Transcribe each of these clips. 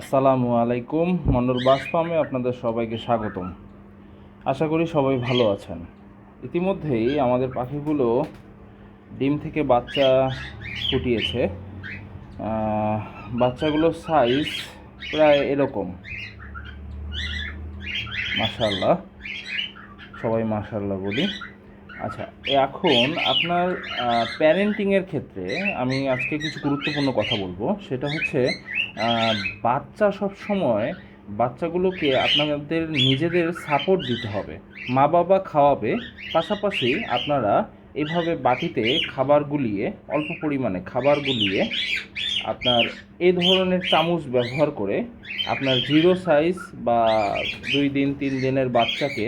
আসসালামু আলাইকুম, মন্ডল বাস ফার্মে আপনাদের সবাইকে স্বাগতম। আশা করি সবাই ভালো আছেন। ইতিমধ্যেই আমাদের পাখিগুলো ডিম থেকে বাচ্চা ফুটিয়েছে। বাচ্চাগুলোর সাইজ প্রায় এরকম। মাশাল্লাহ সবাই মাশাল্লাহ বলি। আচ্ছা এখন আপনার প্যারেন্টিংয়ের ক্ষেত্রে আমি আজকে কিছু গুরুত্বপূর্ণ কথা বলব। সেটা হচ্ছে বাচ্চা সব সময় বাচ্চাগুলোকে আপনাদের নিজেদের সাপোর্ট দিতে হবে। মা বাবা খাওয়াবে, পাশাপাশি আপনারা এভাবে বাটিতে খাবার গুলিয়ে, অল্প পরিমাণে খাবার গুলিয়ে আপনার এই ধরনের চামচ ব্যবহার করে আপনার জিরো সাইজ বা দুই দিন, তিন দিনের বাচ্চাকে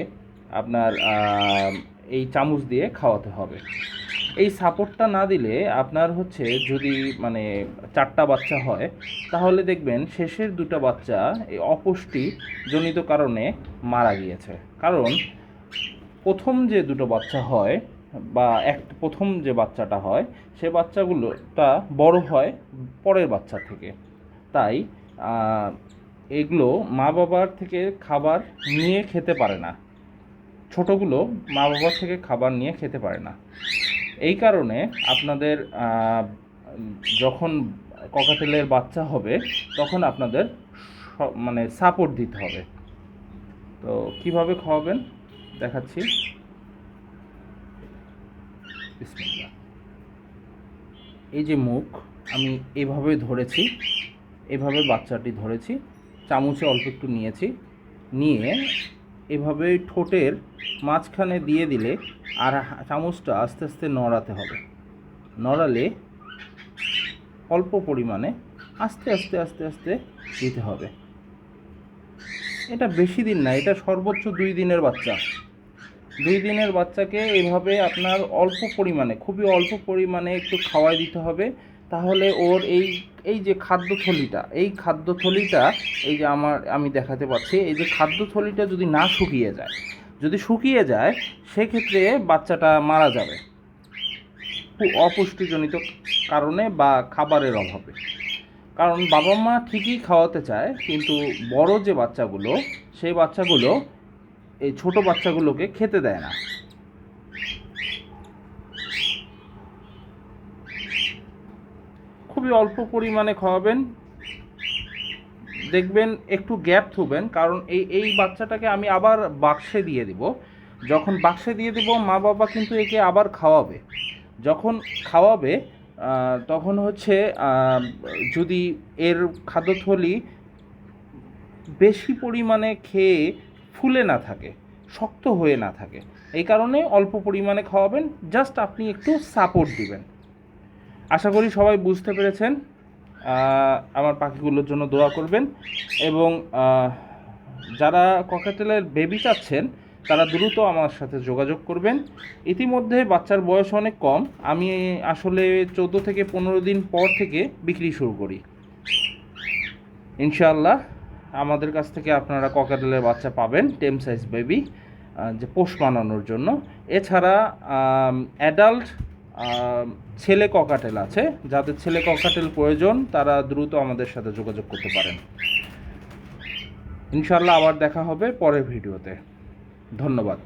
আপনার এই চামচ দিয়ে খাওয়াতে হবে। এই সাপোর্টটা না দিলে আপনার হচ্ছে যদি মানে চারটা বাচ্চা হয়, তাহলে দেখবেন শেষের দুটো বাচ্চা এই অপুষ্টি জনিত কারণে মারা গিয়েছে। কারণ প্রথম যে দুটো বাচ্চা হয় বা এক, প্রথম যে বাচ্চাটা হয়, সে বাচ্চাগুলোটা বড় হয় পরের বাচ্চা থেকে। তাই এগুলো মা বাবার থেকে খাবার নিয়ে খেতে পারে না। ছোটোগুলো মা বাবার থেকে খাবার নিয়ে খেতে পারে না। এই কারণে আপনাদের যখন ককাটেলের বাচ্চা হবে, তখন আপনাদের মানে সাপোর্ট দিতে হবে। তো কীভাবে খাওয়াবেন? দেখাচ্ছি। এই যে মুখ, আমি এভাবে ধরেছি, এভাবে বাচ্চাটি ধরেছি। চামচে অল্প একটু নিয়েছি। নিয়ে এভাবে ঠোঁটের মাঝখানে দিয়ে দিলে আর চামচটা আস্তে আস্তে নড়াতে হবে। নড়ালে অল্প পরিমাণে আস্তে আস্তে আস্তে আস্তে দিতে হবে। এটা বেশি দিন না, এটা সর্বোচ্চ দুই দিনের বাচ্চা। দুই দিনের বাচ্চাকে এভাবে আপনার অল্প পরিমাণে, খুবই অল্প পরিমাণে একটু খাওয়াই দিতে হবে। তাহলে ওর এই এই যে খাদ্যথলিটা, এই খাদ্যথলিটা, এই যে আমার, আমি দেখাতে পাচ্ছি, এই যে খাদ্যথলিটা যদি না শুকিয়ে যায়, যদি শুকিয়ে যায়, সেক্ষেত্রে বাচ্চাটা মারা যাবে। অপুষ্টিজনিত কারণে বা খাবারের অভাবে। কারণ বাবা মা ঠিকই খাওয়াতে চায়, কিন্তু বড় যে বাচ্চাগুলো, সেই বাচ্চাগুলো, এই ছোট বাচ্চাগুলোকে খেতে দেয় না। খুবই অল্প পরিমাণে খাওয়াবেন। দেখবেন একটু গ্যাপ থুবেন, কারণ এই এই বাচ্চাটাকে আমি আবার বাক্সে দিয়ে দিব। যখন বাক্সে দিয়ে দিব, মা বাবা কিন্তু একে আবার খাওয়াবে। যখন খাওয়াবে তখন হচ্ছে যদি এর খাদ্যথলি বেশি পরিমাণে খেয়ে ফুলে না থাকে, শক্ত হয়ে না থাকে, এই কারণে অল্প পরিমাণে খাওয়াবেন। জাস্ট আপনি একটু সাপোর্ট দিবেন। আশা করি সবাই বুঝতে পেরেছেন আমার পাখিগুলোর জন্য দোয়া করবেন এবং যারা ককাটেলের বেবি চাচ্ছেন, তারা দ্রুত আমার সাথে যোগাযোগ করবেন। ইতিমধ্যে বাচ্চার বয়স অনেক কম, আমি আসলে চোদ্দ থেকে পনেরো দিন পর থেকে বিক্রি শুরু করি। ইনশাআল্লাহ, আমাদের কাছ থেকে আপনারা ককাটেলের বাচ্চা পাবেন, টেম সাইজ বেবি যে পোষ বানানোর জন্য। এছাড়া অ্যাডাল্ট ছেলে ককাটেল আছে। যাদের ছেলে ককাটেল প্রয়োজন, তারা দ্রুত আমাদের সাথে যোগাযোগ করতে পারেন। ইনশাল্লাহ আবার দেখা হবে পরের ভিডিওতে। ধন্যবাদ।